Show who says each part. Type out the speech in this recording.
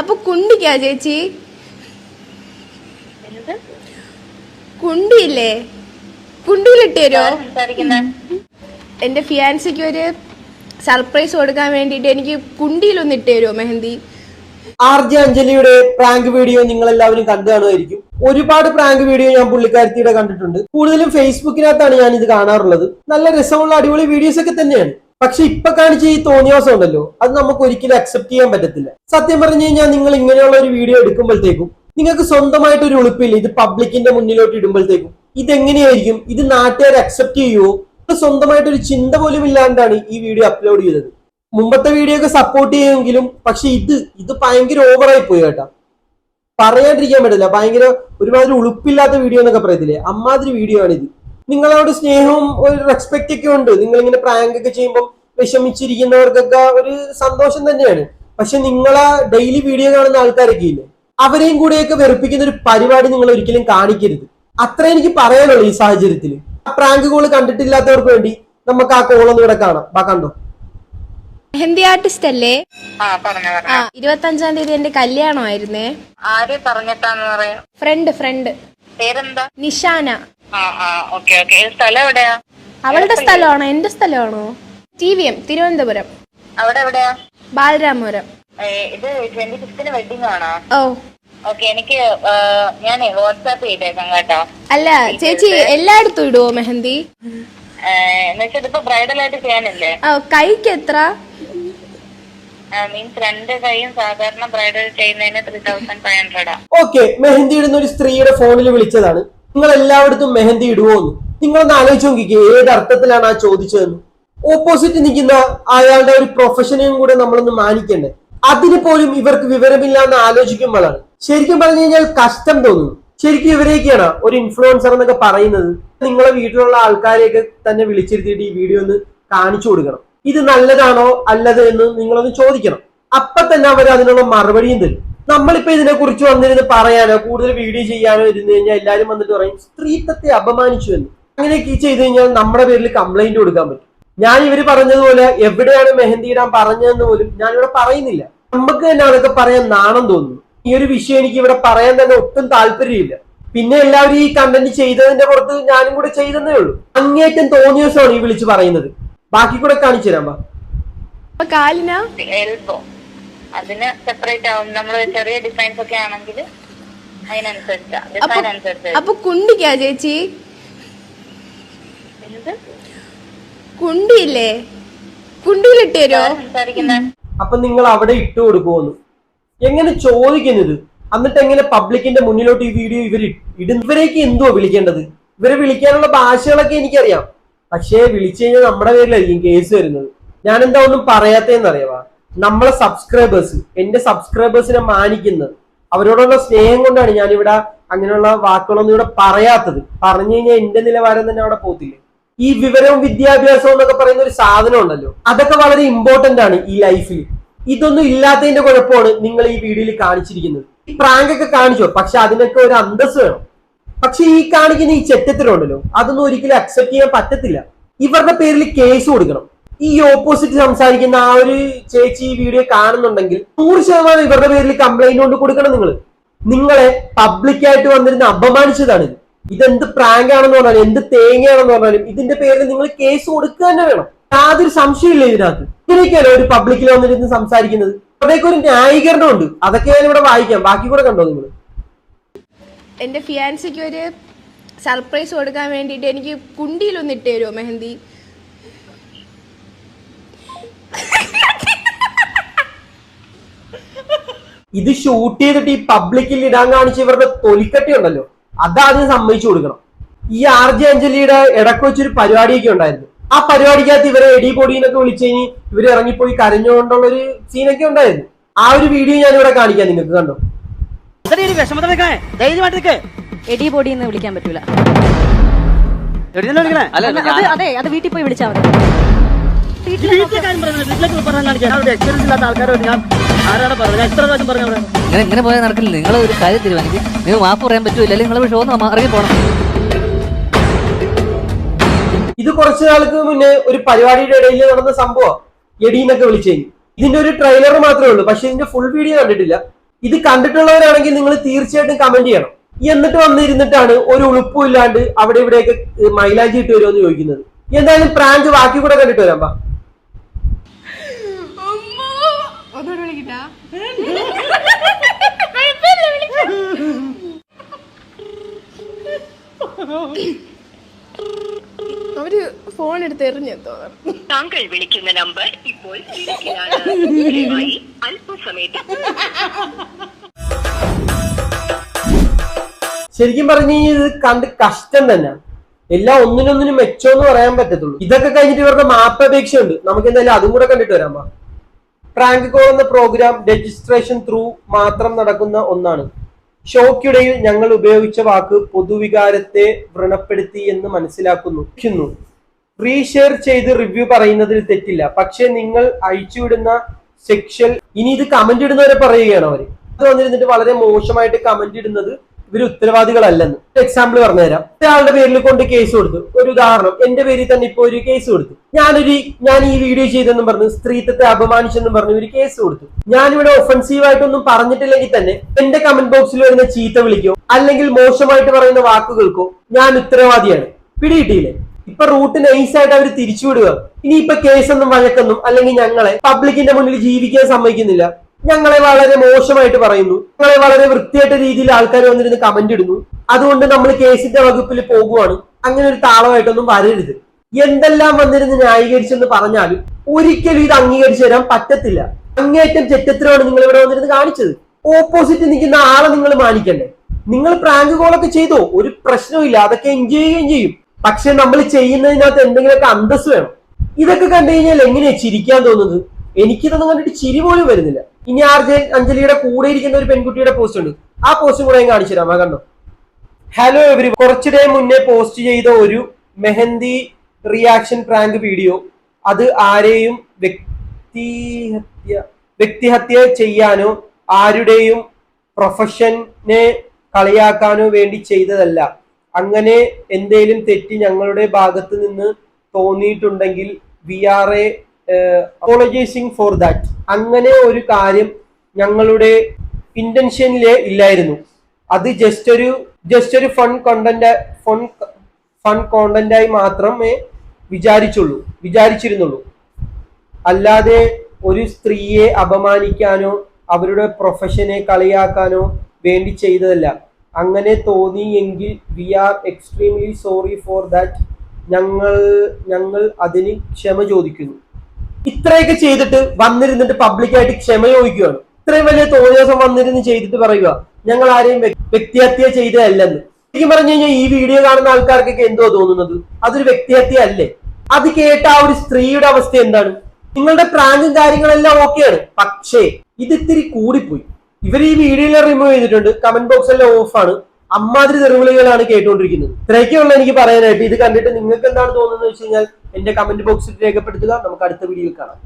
Speaker 1: അപ്പൊ കുണ്ടിക്കാ ചേച്ചി? കുണ്ടിയില്ലേ? കുണ്ടിയിലിട്ട് എന്റെ ഫിയാൻസിക്ക് ഒരു സർപ്രൈസ് കൊടുക്കാൻ വേണ്ടിയിട്ട് എനിക്ക് കുണ്ടിയിലൊന്ന് ഇട്ട് തരുമോ മെഹന്തി?
Speaker 2: ആർ ജെ അഞ്ജലിയുടെ പ്രാങ്ക് വീഡിയോ നിങ്ങൾ എല്ലാവരും കണ്ടു കാണുമായിരിക്കും. ഒരുപാട് പ്രാങ്ക് വീഡിയോ ഞാൻ പുള്ളിക്കാരത്തിയുടെ കണ്ടിട്ടുണ്ട്. കൂടുതലും ഫേസ്ബുക്കിനകത്താണ് ഞാൻ ഇത് കാണാറുള്ളത്. നല്ല രസമുള്ള അടിപൊളി വീഡിയോസ് ഒക്കെ തന്നെയാണ്. പക്ഷെ ഇപ്പൊ കാണിച്ച ഈ തോന്നിയാസം ഉണ്ടല്ലോ അത് നമുക്ക് ഒരിക്കലും അക്സെപ്റ്റ് ചെയ്യാൻ പറ്റത്തില്ല. സത്യം പറഞ്ഞു കഴിഞ്ഞാൽ നിങ്ങൾ ഇങ്ങനെയുള്ള ഒരു വീഡിയോ എടുക്കുമ്പോഴത്തേക്കും നിങ്ങൾക്ക് സ്വന്തമായിട്ട് ഒരു ഉളുപ്പില്ല ഇത് പബ്ലിക്കിന്റെ മുന്നിലോട്ട് ഇടുമ്പോഴത്തേക്കും. ഇതെങ്ങനെയായിരിക്കും? ഇത് നാട്ടുകാർ അക്സെപ്റ്റ് ചെയ്യുമോ സ്വന്തമായിട്ട് ഒരു ചിന്ത പോലും ഇല്ലാണ്ടാണ് ഈ വീഡിയോ അപ്ലോഡ് ചെയ്തത്. മുമ്പത്തെ വീഡിയോ ഒക്കെ സപ്പോർട്ട് ചെയ്യുമെങ്കിലും പക്ഷെ ഇത് ഇത് ഭയങ്കര ഓവറായി പോയി കേട്ടാ. പറയാണ്ടിരിക്കാൻ പറ്റില്ല ഭയങ്കര ഒരുമാതിരി ഉളുപ്പില്ലാത്ത വീഡിയോ എന്നൊക്കെ പറയത്തില്ലേ? അമ്മാതിരി വീഡിയോ ആണ് ഇത് നിങ്ങളോട് സ്നേഹവും ഒരു റെസ്പെക്ട് ഒക്കെ ഉണ്ട്. നിങ്ങൾ ഇങ്ങനെ പ്രാങ്ക് ഒക്കെ ചെയ്യുമ്പോൾ വിഷമിച്ചിരിക്കുന്നവർക്കൊക്കെ ഒരു സന്തോഷം തന്നെയാണ്. പക്ഷെ നിങ്ങളെ ഡെയിലി വീഡിയോ കാണുന്ന ആൾക്കാരൊക്കെ ഇല്ലേ? അവരെയും കൂടെയൊക്കെ വെറുപ്പിക്കുന്ന ഒരു പരിപാടി നിങ്ങൾ ഒരിക്കലും കാണിക്കരുത്. അത്ര എനിക്ക് പറയാനുള്ളൂ ഈ സാഹചര്യത്തിൽ ആ പ്രാങ്ക് കോൾ കണ്ടിട്ടില്ലാത്തവർക്ക് വേണ്ടി നമുക്ക് ആ കോളൊന്നും ഇവിടെ കാണാം. ബാ കണ്ടോ?
Speaker 1: മെഹന്തി ആർട്ടിസ്റ്റ് അല്ലേ?
Speaker 3: ആ പറഞ്ഞു
Speaker 1: ആ
Speaker 3: പറഞ്ഞു.
Speaker 1: ഇരുപത്തി അഞ്ചാം തീയതി എന്റെ കല്യാണമായിരുന്നേ.
Speaker 3: ആര് പറഞ്ഞിട്ടാന്ന് പറയാ?
Speaker 1: ഫ്രണ്ട് ഫ്രണ്ട്
Speaker 3: പേരെന്താ?
Speaker 1: നിഷാന.
Speaker 3: ആ ആ ഓക്കെ ഓക്കെ. സ്ഥലം എവിടെയാ?
Speaker 1: അവളുടെ സ്ഥലമാണോ? എന്റെ സ്ഥലമാണോ? T V M Thiruvananthapuram.
Speaker 3: അവിടെ എവിടെയാ?
Speaker 1: ബാലരാമപുരം.
Speaker 3: ഇത് ട്വന്റി ഫിഫ്തിന് വെഡിങ് ആണോ?
Speaker 1: ഓ.
Speaker 3: ഓക്കെ എനിക്ക് ഞാൻ വാട്സാപ്പ് ചെയ്തേക്കാം കേട്ടോ.
Speaker 1: അല്ല ചേച്ചി എല്ലായിടത്തും ഇടുവോ മെഹന്തി?
Speaker 3: ഇതിപ്പോ ബ്രൈഡൽ ആയിട്ട് ചെയ്യാനല്ലേ?
Speaker 1: കൈക്ക് എത്ര?
Speaker 3: മീൻസ് രണ്ട് കൈയും സാധാരണ ബ്രൈഡൽ ചെയ്യുന്നതിന് ത്രീ തൗസൻഡ് ഫൈവ് ഹൺഡ്രഡാ
Speaker 2: ഓക്കെ മെഹന്തി ഇടുന്ന ഒരു സ്ത്രീയുടെ ഫോണിൽ വിളിച്ചതാണ്. നിങ്ങൾ എല്ലായിടത്തും മെഹന്തി ഇടുവോന്ന് നിങ്ങളൊന്ന് ആലോചിച്ച് നോക്കിക്കേ ഏത് അർത്ഥത്തിലാണ് ആ ചോദിച്ചതെന്ന്. ഓപ്പോസിറ്റ് നിൽക്കുന്ന അയാളുടെ ഒരു പ്രൊഫഷനെയും കൂടെ നമ്മളൊന്ന് മാനിക്കണ്ടേ. അതിന് പോലും ഇവർക്ക് വിവരമില്ല എന്ന് ആലോചിക്കുമ്പോഴാണ്. ശരിക്കും പറഞ്ഞു കഴിഞ്ഞാൽ കഷ്ടം തോന്നുന്നു. ശരിക്കും ഇവരെയൊക്കെയാണ് ഒരു ഇൻഫ്ലുവൻസർ എന്നൊക്കെ പറയുന്നത്. നിങ്ങളെ വീട്ടിലുള്ള ആൾക്കാരെയൊക്കെ തന്നെ വിളിച്ചിരുത്തിയിട്ട് ഈ വീഡിയോ ഒന്ന് കാണിച്ചു കൊടുക്കണം. ഇത് നല്ലതാണോ അല്ലത് എന്ന് നിങ്ങളൊന്ന് ചോദിക്കണം. അപ്പൊ തന്നെ അവർ അതിനുള്ള മറുപടിയും തരും. നമ്മളിപ്പോ ഇതിനെ കുറിച്ച് വന്നിരുന്ന് പറയാനോ കൂടുതൽ വീഡിയോ ചെയ്യാനോ ഇരുന്ന് കഴിഞ്ഞാൽ എല്ലാരും വന്നിട്ട് പറയും സ്ത്രീത്വത്തെ അപമാനിച്ചു എന്ന്. അങ്ങനെയൊക്കെ ചെയ്തു കഴിഞ്ഞാൽ നമ്മുടെ പേരിൽ കംപ്ലൈന്റ് കൊടുക്കാൻ പറ്റും. ഞാൻ ഇവർ പറഞ്ഞതുപോലെ എവിടെയാണ് മെഹന്തി ഇടാൻ പറഞ്ഞതെന്ന് പോലും ഞാൻ ഇവിടെ പറയുന്നില്ല. നമുക്ക് തന്നെ അതൊക്കെ പറയാൻ നാണം തോന്നുന്നു. ഈ ഒരു വിഷയം എനിക്ക് ഇവിടെ പറയാൻ തന്നെ ഒട്ടും താല്പര്യമില്ല. പിന്നെ എല്ലാവരും ഈ കണ്ടന്റ് ചെയ്തതിന്റെ പുറത്ത് ഞാനും കൂടെ ചെയ്തതേ ഉള്ളൂ. അങ്ങേറ്റം തോന്നിയ ദിവസമാണ് ഈ വിളിച്ച് പറയുന്നത്. ബാക്കി കൂടെ കാണിച്ചു തരാം ബാ
Speaker 1: കാലിനാ?
Speaker 3: എൽബോ അതിന് സെപ്പറേറ്റ് ആവും. നമ്മൾ ചെറിയ ഡിസൈൻസ് ഒക്കെ ആണെങ്കിൽ അതിനനുസരിച്ചാ ഡിസൈൻ അനുസരിച്ച്
Speaker 1: അപ്പൊ കുണ്ടിക്കാ ചേച്ചി? കുണ്ടിയില്ലേ? കുണ്ടിയിലിട്ട് തരുമോ
Speaker 2: അപ്പൊ നിങ്ങൾ അവിടെ ഇട്ടു കൊടുക്കുമെന്ന് എങ്ങനെ ചോദിക്കുന്നത്? എന്നിട്ട് എങ്ങനെ പബ്ലിക്കിന്റെ മുന്നിലോട്ട് ഈ വീഡിയോ ഇവർ ഇടുന്ന ഇവരേക്ക് എന്തുവാ വിളിക്കേണ്ടത്? ഇവരെ വിളിക്കാനുള്ള ഭാഷകളൊക്കെ എനിക്കറിയാം. പക്ഷേ വിളിച്ചു കഴിഞ്ഞാൽ നമ്മുടെ പേരിലായിരിക്കും കേസ് വരുന്നത്. ഞാൻ എന്താ ഒന്നും പറയാത്തേന്നറിയാവാ നമ്മളെ സബ്സ്ക്രൈബേഴ്സ് എന്റെ സബ്സ്ക്രൈബേഴ്സിനെ മാനിക്കുന്നത്. അവരോടുള്ള സ്നേഹം കൊണ്ടാണ് ഞാനിവിടെ അങ്ങനെയുള്ള വാക്കുകളൊന്നും ഇവിടെ പറയാത്തത്. പറഞ്ഞു കഴിഞ്ഞാൽ എന്റെ നിലവാരം തന്നെ അവിടെ പോകത്തില്ല? ഈ വിവരവും വിദ്യാഭ്യാസവും എന്നൊക്കെ പറയുന്ന ഒരു സാധനം ഉണ്ടല്ലോ. അതൊക്കെ വളരെ ഇമ്പോർട്ടന്റ് ആണ് ഈ ലൈഫിൽ ഇതൊന്നും ഇല്ലാത്തതിന്റെ കുഴപ്പമാണ് നിങ്ങൾ ഈ വീഡിയോയിൽ കാണിച്ചിരിക്കുന്നത്. ഈ പ്രാങ്ക് ഒക്കെ കാണിച്ചോ? പക്ഷെ അതിനൊക്കെ ഒരു അന്തസ് വേണം. പക്ഷെ ഈ കാണിക്കുന്ന ഈ ചെറ്റത്തിലുണ്ടല്ലോ അതൊന്നും ഒരിക്കലും അക്സെപ്റ്റ് ചെയ്യാൻ പറ്റത്തില്ല. ഇവരുടെ പേരിൽ കേസ് കൊടുക്കണം. ഈ ഓപ്പോസിറ്റ് സംസാരിക്കുന്ന ആ ഒരു ചേച്ചി ഈ വീഡിയോ കാണുന്നുണ്ടെങ്കിൽ നൂറ് ശതമാനം ഇവരുടെ പേരിൽ കംപ്ലൈന്റ് കൊണ്ട് കൊടുക്കണം നിങ്ങൾ നിങ്ങളെ പബ്ലിക്കായിട്ട് വന്നിരുന്ന് അപമാനിച്ചതാണ് ഇത്. ഇതെന്ത് പ്രാങ്ക് ആണെന്ന് പറഞ്ഞാലും എന്ത് തേങ്ങയാണെന്ന് പറഞ്ഞാലും ഇതിന്റെ പേരിൽ നിങ്ങൾ കേസ് കൊടുക്കുക തന്നെ വേണം. യാതൊരു സംശയമില്ല ഇതിനകത്ത്. ഇങ്ങനെയൊക്കെയല്ലോ ഒരു പബ്ലിക്കിൽ വന്നിരുന്ന് സംസാരിക്കുന്നത്? അവിടേക്ക് ഒരു ന്യായീകരണം ഉണ്ട് അതൊക്കെ ഞാൻ ഇവിടെ വായിക്കാം. ബാക്കി കൂടെ കണ്ടോ നിങ്ങൾ
Speaker 1: എന്റെ ഫിയാൻസിക്ക് ഒരു സർപ്രൈസ് കൊടുക്കാൻ വേണ്ടിയിട്ട് എനിക്ക് കുണ്ടിയിലൊന്നിട്ട് തരുമോ മെഹന്തി?
Speaker 2: ഇത് ഷൂട്ട് ചെയ്തിട്ട് ഈ പബ്ലിക്കിൽ ഇടാൻ കാണിച്ച ഇവരുടെ തൊലിക്കട്ടി ഉണ്ടല്ലോ അതാദ്യം സമ്മതിച്ചു കൊടുക്കണം. ഈ ആർ ജെ അഞ്ജലിയുടെ ഇടയ്ക്ക് വെച്ചൊരു പരിപാടിയൊക്കെ ഉണ്ടായിരുന്നു. ആ പരിപാടിക്കകത്ത് ഇവരെ എടി പൊടിയെന്നൊക്കെ വിളിച്ചു കഴിഞ്ഞ് ഇവർ ഇറങ്ങിപ്പോയി കരഞ്ഞുകൊണ്ടുള്ള ഒരു സീനൊക്കെ ഉണ്ടായിരുന്നു. ആ ഒരു വീഡിയോ ഞാൻ ഇവിടെ കാണിക്കാം നിങ്ങൾക്ക് കണ്ടോ?
Speaker 4: എടി പൊടി എന്ന് വിളിക്കാൻ പറ്റൂല. അതെ അത് വീട്ടിൽ പോയി വിളിച്ചാൽ മതി.
Speaker 5: ഇങ്ങനെ ഇങ്ങനെ പോയാൽ നടക്കില്ല. നിങ്ങൾ ഒരു കാര്യം തീരുമാനിക്കും നിങ്ങൾ മാപ്പ് പറയാൻ പറ്റൂല അല്ലെങ്കിൽ നിങ്ങൾ ഷോ മാറി പോകണം
Speaker 2: ഇത് കുറച്ചു നാൾക്ക് മുന്നേ ഒരു പരിപാടിയുടെ ഇടയിൽ നടന്ന സംഭവം എടീന്നൊക്കെ വിളിച്ചു ഇതിന്റെ ഒരു ട്രെയിലർ മാത്രമേ ഉള്ളൂ. പക്ഷെ ഇതിന്റെ ഫുൾ വീഡിയോ കണ്ടിട്ടില്ല. ഇത് കണ്ടിട്ടുള്ളവരാണെങ്കിൽ നിങ്ങൾ തീർച്ചയായിട്ടും കമന്റ് ചെയ്യണം. എന്നിട്ട് വന്നിരുന്നിട്ടാണ് ഒരു ഉളുപ്പും ഇല്ലാണ്ട് അവിടെ ഇവിടെയൊക്കെ മൈലാഞ്ചി ഇട്ട് വരുമോ എന്ന് ചോദിക്കുന്നത്. എന്തായാലും പ്രാങ്ക് ബാക്കി കൂടെ കണ്ടിട്ട് വരാം
Speaker 1: അവർ ഫോൺ എടുത്ത് എറിഞ്ഞു തോന്നുന്നു
Speaker 6: താങ്കൾ വിളിക്കുന്ന നമ്പർ ഇപ്പോൾ
Speaker 2: ശരിക്കും പറഞ്ഞു കഴിഞ്ഞാൽ ഇത് കണ്ട് കഷ്ടം തന്നെ. എല്ലാം ഒന്നിനൊന്നിനും മെച്ചമെന്ന് പറയാൻ പറ്റത്തുള്ളൂ. ഇതൊക്കെ കഴിഞ്ഞിട്ട് ഇവരുടെ മാപ്പപേക്ഷയുണ്ട്. നമുക്ക് എന്തായാലും അതും കൂടെ കണ്ടിട്ട് വരാം ബാ പ്രാങ്ക് കോൾ എന്ന പ്രോഗ്രാം രജിസ്ട്രേഷൻ ത്രൂ മാത്രം നടക്കുന്ന ഒന്നാണ്. ഷോക്കിടയിൽ ഞങ്ങൾ ഉപയോഗിച്ച വാക്ക് പൊതുവികാരത്തെ വ്രണപ്പെടുത്തി എന്ന് മനസ്സിലാക്കുന്നു. റീഷെയർ ചെയ്ത് റിവ്യൂ പറയുന്നതിൽ തെറ്റില്ല. പക്ഷെ നിങ്ങൾ അയച്ചുവിടുന്ന സെക്ഷൽ ഇനി ഇത് കമന്റ് ഇടുന്നവരെ പറയുകയാണ് അവർ. അത് വന്നിരുന്നിട്ട് വളരെ മോശമായിട്ട് കമന്റ് ഇടുന്നത് ഇവർ ഉത്തരവാദികളല്ലെന്ന്. എക്സാമ്പിൾ പറഞ്ഞു തരാം ഒരാളുടെ പേരിൽ കൊണ്ട് കേസ് കൊടുത്തു. ഒരു ഉദാഹരണം എന്റെ പേരിൽ തന്നെ ഇപ്പൊ ഒരു കേസ് കൊടുത്തു. ഞാനൊരു ഞാൻ ഈ വീഡിയോ ചെയ്തെന്നും പറഞ്ഞു സ്ത്രീത്വത്തെ അപമാനിച്ചെന്നും പറഞ്ഞു ഒരു കേസ് കൊടുത്തു. ഞാനിവിടെ ഒഫൻസീവ് ആയിട്ടൊന്നും പറഞ്ഞിട്ടില്ലെങ്കിൽ തന്നെ എന്റെ കമന്റ് ബോക്സിൽ വരുന്ന ചീത്ത വിളിക്കോ അല്ലെങ്കിൽ മോശമായിട്ട് പറയുന്ന വാക്കുകൾക്കോ ഞാൻ ഉത്തരവാദിയാണ്. പിടികിട്ടിയില്ലേ? ഇപ്പൊ റൂട്ട് നൈസ് ആയിട്ട് അവർ തിരിച്ചുവിടുക. ഇനി ഇപ്പൊ കേസൊന്നും വഴക്കൊന്നും അല്ലെങ്കിൽ ഞങ്ങളെ പബ്ലിക്കിന്റെ മുന്നിൽ ജീവിക്കാൻ സമ്മതിക്കുന്നില്ല. ഞങ്ങളെ വളരെ മോശമായിട്ട് പറയുന്നു. ഞങ്ങളെ വളരെ വൃത്തിയായിട്ട രീതിയിൽ ആൾക്കാർ വന്നിരുന്ന് കമന്റ് ഇടുന്നു. അതുകൊണ്ട് നമ്മൾ കേസിന്റെ വകുപ്പിൽ പോകുവാണ്. അങ്ങനെ ഒരു താളമായിട്ടൊന്നും വരരുത്. എന്തെല്ലാം വന്നിരുന്ന് ന്യായീകരിച്ചെന്ന് പറഞ്ഞാലും ഒരിക്കലും ഇത് അംഗീകരിച്ചു തരാൻ പറ്റത്തില്ല. അങ്ങേറ്റം ചെറ്റത്തിലാണ് നിങ്ങൾ ഇവിടെ വന്നിരുന്ന് കാണിച്ചത്. ഓപ്പോസിറ്റ് നിൽക്കുന്ന ആളെ നിങ്ങൾ മാനിക്കണ്ടേ. നിങ്ങൾ പ്രാങ്ക് കോളൊക്കെ ചെയ്തോ? ഒരു പ്രശ്നവും അതൊക്കെ എൻജോയ് ചെയ്യുകയും ചെയ്യും. പക്ഷെ നമ്മൾ ചെയ്യുന്നതിനകത്ത് എന്തെങ്കിലുമൊക്കെ അന്തസ് വേണം. ഇതൊക്കെ കണ്ടു കഴിഞ്ഞാൽ എങ്ങനെയാ ചിരിക്കാൻ തോന്നുന്നത്? എനിക്കിതൊന്നും കണ്ടിട്ട് ചിരി പോലും വരുന്നില്ല. ഇനി ആർജെ അഞ്ജലിയുടെ കൂടെ ഇരിക്കുന്ന ഒരു പെൺകുട്ടിയുടെ പോസ്റ്റ് ഉണ്ട്. ആ പോസ്റ്റ് കൂടെ ഞാൻ കാണിച്ചു തരാം. കണ്ടോ? ഹലോ എവരി കുറച്ചു ഡേ മുന്നേ പോസ്റ്റ് ചെയ്ത ഒരു മെഹന്തി റിയാക്ഷൻ പ്രാങ്ക് വീഡിയോ അത് ആരെയും വ്യക്തിഹത്യ വ്യക്തിഹത്യ ചെയ്യാനോ ആരുടെയും പ്രൊഫഷനെ കളിയാക്കാനോ വേണ്ടി ചെയ്തതല്ല. അങ്ങനെ എന്തേലും തെറ്റ് ഞങ്ങളുടെ ഭാഗത്ത് നിന്ന് തോന്നിയിട്ടുണ്ടെങ്കിൽ we are a apologising for that അങ്ങനെ ഒരു കാര്യം ഞങ്ങളുടെ ഇന്റൻഷനിലെ ഇല്ലായിരുന്നു. അത് ജസ്റ്റ് ഒരു ജസ്റ്റ് ഒരു ഫൺ കോണ്ടന്റ് ഫൺ ഫൺ കോണ്ടന്റായി മാത്രമേ വിചാരിച്ചുള്ളൂ വിചാരിച്ചിരുന്നുള്ളൂ. അല്ലാതെ ഒരു സ്ത്രീയെ അപമാനിക്കാനോ അവരുടെ പ്രൊഫഷനെ കളിയാക്കാനോ വേണ്ടി ചെയ്തതല്ല. അങ്ങനെ തോന്നിയെങ്കിൽ we are extremely sorry for that ഞങ്ങൾ ഞങ്ങൾ അതിന് ക്ഷമ ചോദിക്കുന്നു. ഇത്രയൊക്കെ ചെയ്തിട്ട് വന്നിരുന്നിട്ട് പബ്ലിക്കായിട്ട് ക്ഷമ ചോദിക്കുകയാണ്. ഇത്രയും വലിയ തോന്നിയാസം വന്നിരുന്ന് ചെയ്തിട്ട് പറയുക ഞങ്ങൾ ആരെയും വ്യക്തിഹത്യ ചെയ്തതല്ലെന്ന്. ശരിക്കും പറഞ്ഞു കഴിഞ്ഞാൽ ഈ വീഡിയോ കാണുന്ന ആൾക്കാർക്കൊക്കെ എന്തോ തോന്നുന്നത്? അതൊരു വ്യക്തിഹത്യ അല്ലേ? അത് കേട്ട ആ ഒരു സ്ത്രീയുടെ അവസ്ഥ എന്താണ്? നിങ്ങളുടെ പ്രാങ്കും കാര്യങ്ങളെല്ലാം ഓക്കെയാണ്. പക്ഷേ ഇത് ഇത്തിരി കൂടിപ്പോയി. ഇവർ ഈ വീഡിയോയിൽ റിമൂവ് ചെയ്തിട്ടുണ്ട്. കമന്റ് ബോക്സ് എല്ലാം ഓഫാണ് അമ്മാതിരി തെറിവിളികളാണ് കേട്ടുകൊണ്ടിരിക്കുന്നത്. ഇത്രയൊക്കെയുള്ള എനിക്ക് പറയാനായിട്ട് ഇത് കണ്ടിട്ട് നിങ്ങൾക്ക് എന്താണ് തോന്നുന്നത് വെച്ച് കഴിഞ്ഞാൽ എന്റെ കമന്റ് ബോക്സിൽ രേഖപ്പെടുത്തുക. നമുക്ക് അടുത്ത വീഡിയോയിൽ കാണാം.